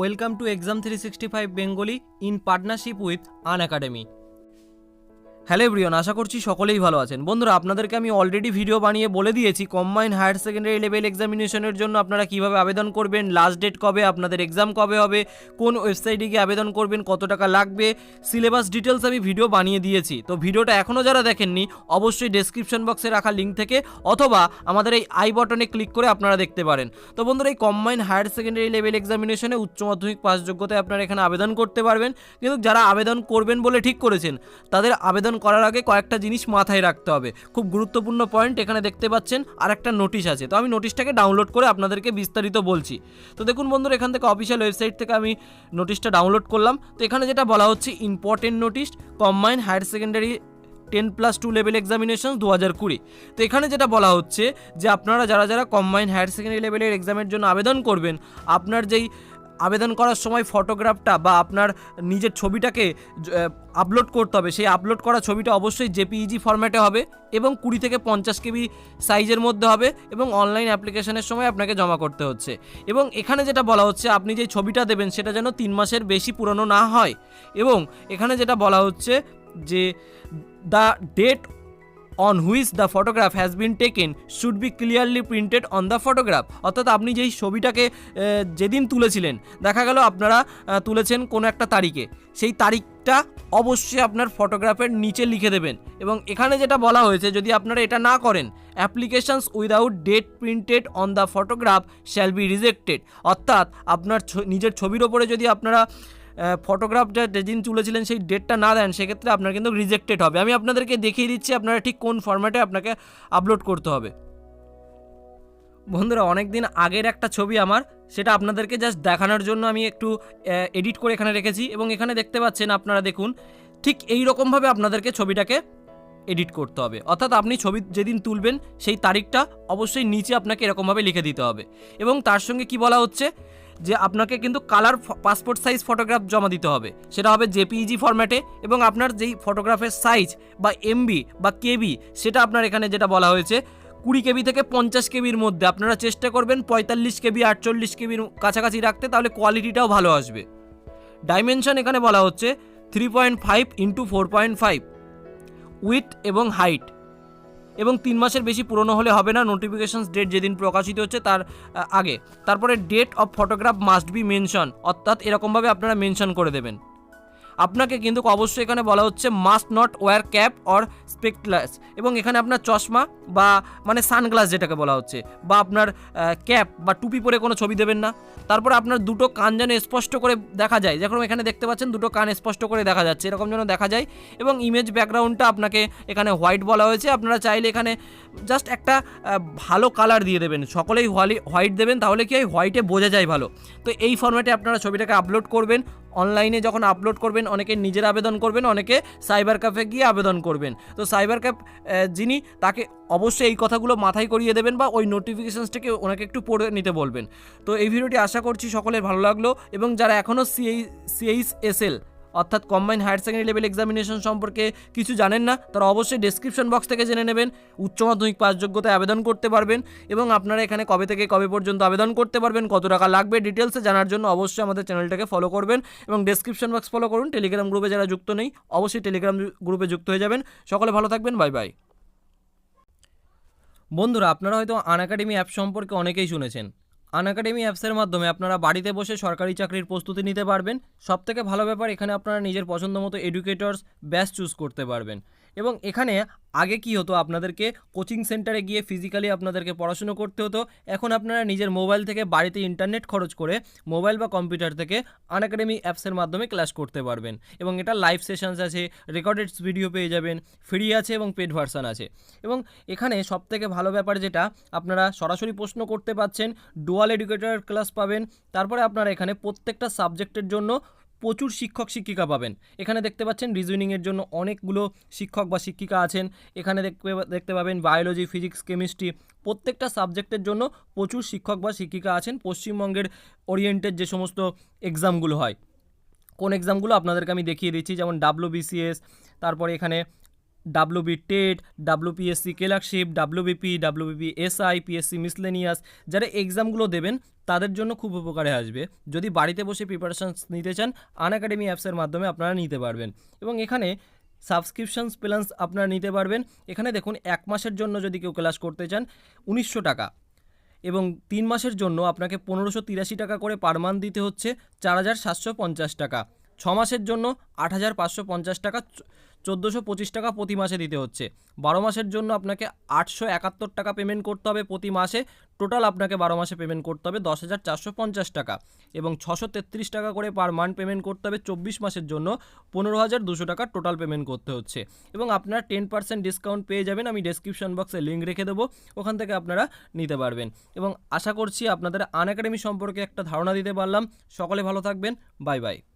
Welcome to Exam 365 Bengali in partnership with An Academy. Hello Brian আশা করছি সকলেই ভালো আছেন বন্ধুরা আপনাদেরকে আমি অলরেডি ভিডিও বানিয়ে বলে দিয়েছি কম্বাইন হায়ার সেকেন্ডারি লেভেল এক্সামিনেশনের জন্য আপনারা কিভাবে আবেদন করবেন লাস্ট ডেট কবে আপনাদের এক্সাম কবে হবে কোন ওয়েবসাইটে গিয়ে আবেদন করবেন কত টাকা লাগবে সিলেবাস ডিটেলস আমি ভিডিও বানিয়ে দিয়েছি তো ভিডিওটা এখনও যারা দেখেননি অবশ্যই ডেসক্রিপশন বক্সে রাখা লিঙ্ক থেকে অথবা আমাদের এই আই বটনে ক্লিক করে আপনারা দেখতে পারেন তো বন্ধুরা এই কম্বাইন হায়ার সেকেন্ডারি লেভেল এক্সামিনেশনে উচ্চ মাধ্যমিক পাস যোগ্যতায় আপনারা এখানে আবেদন করতে পারবেন কিন্তু যারা আবেদন করবেন বলে ঠিক করেছেন তাদের আবেদন করার আগে কয়েকটা জিনিস মাথায় রাখতে হবে খুব গুরুত্বপূর্ণ পয়েন্ট এখানে দেখতে পাচ্ছেন আর একটা নোটিশ আছে তো আমি নোটিশটাকে ডাউনলোড করে আপনাদেরকে বিস্তারিত বলছি তো দেখুন বন্ধুরা এখান থেকে অফিসিয়াল ওয়েবসাইট থেকে আমি নোটিশটা ডাউনলোড করলাম তো এখানে যেটা বলা হচ্ছে important notice combine higher secondary ten plus two level examination দু হাজার কুড়ি তো এখানে যেটা বলা হচ্ছে যে আপনারা যারা যারা কম্বাইন হায়ার সেকেন্ডারি লেভেলের এক্সামের জন্য আবেদন করবেন আপনার যেই আবেদন করার সময় ফটোগ্রাফটা বা আপনার নিজের ছবিটাকে আপলোড করতে হবে সেই আপলোড করা ছবিটা অবশ্যই জেপিইজি ফরম্যাটে e হবে এবং কুড়ি থেকে পঞ্চাশ কেবি সাইজের মধ্যে হবে এবং অনলাইন অ্যাপ্লিকেশনের সময় আপনাকে জমা করতে হচ্ছে এবং এখানে যেটা বলা হচ্ছে আপনি যে ছবিটা দেবেন সেটা যেন তিন মাসের বেশি পুরনো না হয় এবং এখানে যেটা বলা হচ্ছে যে the date on which the photograph has been taken should be clearly printed on the photograph অর্থাৎ আপনি যেই ছবিটাকে যেদিন তুলেছিলেন দেখা গেল আপনারা তুলেছেন কোনো একটা তারিখে সেই তারিখটা অবশ্যই আপনার ফটোগ্রাফের নিচে লিখে দেবেন এবং এখানে যেটা বলা হয়েছে যদি আপনারা এটা না করেন applications without date printed on the photograph shall be rejected অর্থাৎ আপনার নিজের ছবির ওপরে যদি আপনারা ফটোগ্রাফটা যেদিন তুলেছিলেন সেই ডেটটা না দেন সেক্ষেত্রে আপনার কিন্তু রিজেক্টেড হবে আমি আপনাদেরকে দেখিয়ে দিচ্ছি আপনারা ঠিক কোন ফর্ম্যাটে আপনাকে আপলোড করতে হবে বন্ধুরা অনেক দিন আগের একটা ছবি আমার সেটা আপনাদেরকে জাস্ট দেখানোর জন্য আমি একটু এডিট করে এখানে রেখেছি এবং এখানে দেখতে পাচ্ছেন আপনারা দেখুন ঠিক এই রকমভাবে আপনাদেরকে ছবিটাকে এডিট করতে হবে অর্থাৎ আপনি ছবি যেদিন তুলবেন সেই তারিখটা অবশ্যই নিচে আপনাকে এরকমভাবে লিখে দিতে হবে এবং তার সঙ্গে কি বলা হচ্ছে যে আপনাকে কিন্তু কালার পাসপোর্ট সাইজ ফটোগ্রাফ জমা দিতে হবে সেটা হবে জেপিইজি ফরম্যাটে এবং আপনার যেই ফটোগ্রাফের সাইজ বা এমবি বা কেবি সেটা আপনার এখানে যেটা বলা হয়েছে কুড়ি কেবি থেকে পঞ্চাশ কেবির মধ্যে আপনারা চেষ্টা করবেন পঁয়তাল্লিশ কেবি আটচল্লিশ কেবির কাছাকাছি রাখতে তাহলে কোয়ালিটিটাও ভালো আসবে ডাইমেনশন এখানে বলা হচ্ছে three point five into four point five with এবং হাইট এবং তিন মাসের বেশি পুরনো হলে হবে না নোটিফিকেশন ডেট যেদিন প্রকাশিত হচ্ছে তার আগে তারপরে date of photograph must be mention অর্থাৎ এরকমভাবে আপনারা মেনশন করে দেবেন আপনাকে কিন্তু অবশ্যই এখানে বলা হচ্ছে must not wear cap or spectacles এবং এখানে আপনার চশমা বা মানে সানগ্লাস যেটাকে বলা হচ্ছে বা আপনার ক্যাপ বা টুপি পরে কোনো ছবি দেবেন না তারপর আপনার দুটো কান যেন স্পষ্ট করে দেখা যায় যেরকম এখানে দেখতে পাচ্ছেন দুটো কান স্পষ্ট করে দেখা যাচ্ছে এরকম যেন দেখা যায় এবং ইমেজ ব্যাকগ্রাউন্ডটা আপনাকে এখানে হোয়াইট বলা হয়েছে আপনারা চাইলে এখানে জাস্ট একটা ভালো কালার দিয়ে দেবেন সকলেই হোয়ালি হোয়াইট দেবেন তাহলে কি হয় হোয়াইটে বোঝা যায় ভালো তো এই ফর্ম্যাটে আপনারা ছবিটাকে আপলোড করবেন অনলাইনে যখন আপলোড করবেন অনেকে নিজের আবেদন করবেন অনেকে সাইবার ক্যাফে গিয়ে আবেদন করবেন তো সাইবার ক্যাফ যিনি তাকে অবশ্যই এই কথাগুলো মাথায় করিয়ে দেবেন বা ওই নোটিফিকেশানসটাকে ওনাকে একটু পড়ে নিতে বলবেন তো এই ভিডিওটি আশা করছি সকলের ভালো লাগলো এবং যারা এখনও সিএই সিএইচ এস এল অর্থাৎ combine higher secondary level examination সম্পর্কে কিছু জানেন না তারা অবশ্যই ডেসক্রিপশন বক্স থেকে জেনে নেবেন উচ্চ মাধ্যমিক পাস যোগ্যতায় আবেদন করতে পারবেন এবং আপনারা এখানে কবে থেকে কবে পর্যন্ত আবেদন করতে পারবেন কত টাকা লাগবে ডিটেলসে জানার জন্য অবশ্যই আমাদের চ্যানেলটাকে ফলো করবেন এবং ডেসক্রিপশন বক্স ফলো করুন টেলিগ্রাম গ্রুপে যারা যুক্ত নেই অবশ্যই টেলিগ্রাম গ্রুপে যুক্ত হয়ে যাবেন সকলে ভালো থাকবেন বাই বাই বন্ধুরা আপনারা হয়তো আন অ্যাকাডেমি অ্যাপ সম্পর্কে অনেকেই শুনেছেন আনাকাডেমি অ্যাপসের মাধ্যমে আপনারা বাড়িতে বসে সরকারি চাকরির প্রস্তুতি নিতে পারবেন সবথেকে ভালো ব্যাপার এখানে আপনারা নিজের পছন্দ মতো এডুকেটর্স ব্যাস চুজ করতে পারবেন এবং এখানে আগে কি হতো আপনাদেরকে কোচিং সেন্টারে গিয়ে ফিজিক্যালি আপনাদেরকে পড়াশুনো করতে হতো এখন আপনারা নিজের মোবাইল থেকে বাড়িতে ইন্টারনেট খরচ করে মোবাইল বা কম্পিউটার থেকে আনএকাডেমি অ্যাপসের মাধ্যমে ক্লাস করতে পারবেন এবং এটা লাইভ সেশনস আছে রেকর্ডেড ভিডিও পেয়ে যাবেন ফ্রি আছে এবং পেড ভার্সান আছে এবং এখানে সবথেকে ভালো ব্যাপার যেটা আপনারা সরাসরি প্রশ্ন করতে পাচ্ছেন ডুয়াল এডুকেটর ক্লাস পাবেন তারপরে আপনারা এখানে প্রত্যেকটা সাবজেক্টের জন্য প্রচুর শিক্ষক শিক্ষিকা পাবেন এখানে দেখতে পাচ্ছেন রিজুনিংয়ের জন্য অনেকগুলো শিক্ষক বা শিক্ষিকা আছেন এখানে দেখতে দেখতে পাবেন বায়োলজি ফিজিক্স কেমিস্ট্রি প্রত্যেকটা সাবজেক্টের জন্য প্রচুর শিক্ষক বা শিক্ষিকা আছেন পশ্চিমবঙ্গের ওরিয়েন্টেড যে সমস্ত এক্সামগুলো হয় কোন এক্সামগুলো আপনাদেরকে আমি দেখিয়ে দিচ্ছি যেমন ডাব্লু বিসিএস তারপরে এখানে WB TET WPSC clerkship WBP WBP SI PSC miscellaneous যারা এক্সামগুলো দেবেন তাদের জন্য খুব উপকারে আসবে যদি বাড়িতে বসে প্রিপারেশান নিতে চান আন একাডেমি অ্যাপসের মাধ্যমে আপনারা নিতে পারবেন এবং এখানে সাবস্ক্রিপশানস প্ল্যান্স আপনারা নিতে পারবেন এখানে দেখুন এক মাসের জন্য যদি কেউ ক্লাস করতে চান উনিশশো টাকা এবং তিন মাসের জন্য আপনাকে পনেরোশো তিরাশি টাকা করে পার মান্থ দিতে হচ্ছে চার হাজার সাতশো পঞ্চাশ টাকা ছ মাসের জন্য আট হাজার পাঁচশো পঞ্চাশ টাকা চোদ্দোশো পঁচিশ টাকা প্রতি মাসে দিতে হচ্ছে বারো মাসের জন্য আপনাকে আটশো একাত্তর টাকা পেমেন্ট করতে হবে প্রতি মাসে টোটাল আপনাকে বারো মাসে পেমেন্ট করতে হবে দশ হাজার চারশো পঞ্চাশ টাকা এবং ছশো তেত্রিশ টাকা করে পার মান্থ পেমেন্ট করতে হবে চব্বিশ মাসের জন্য পনেরো হাজার দুশো টাকা টোটাল পেমেন্ট করতে হচ্ছে এবং আপনারা টেন পার্সেন্ট ডিসকাউন্ট পেয়ে যাবেন আমি ডেসক্রিপশন বক্সে লিঙ্ক রেখে দেবো ওখান থেকে আপনারা নিতে পারবেন এবং আশা করছি আপনাদের আন সম্পর্কে একটা ধারণা দিতে পারলাম সকলে ভালো থাকবেন বাই বাই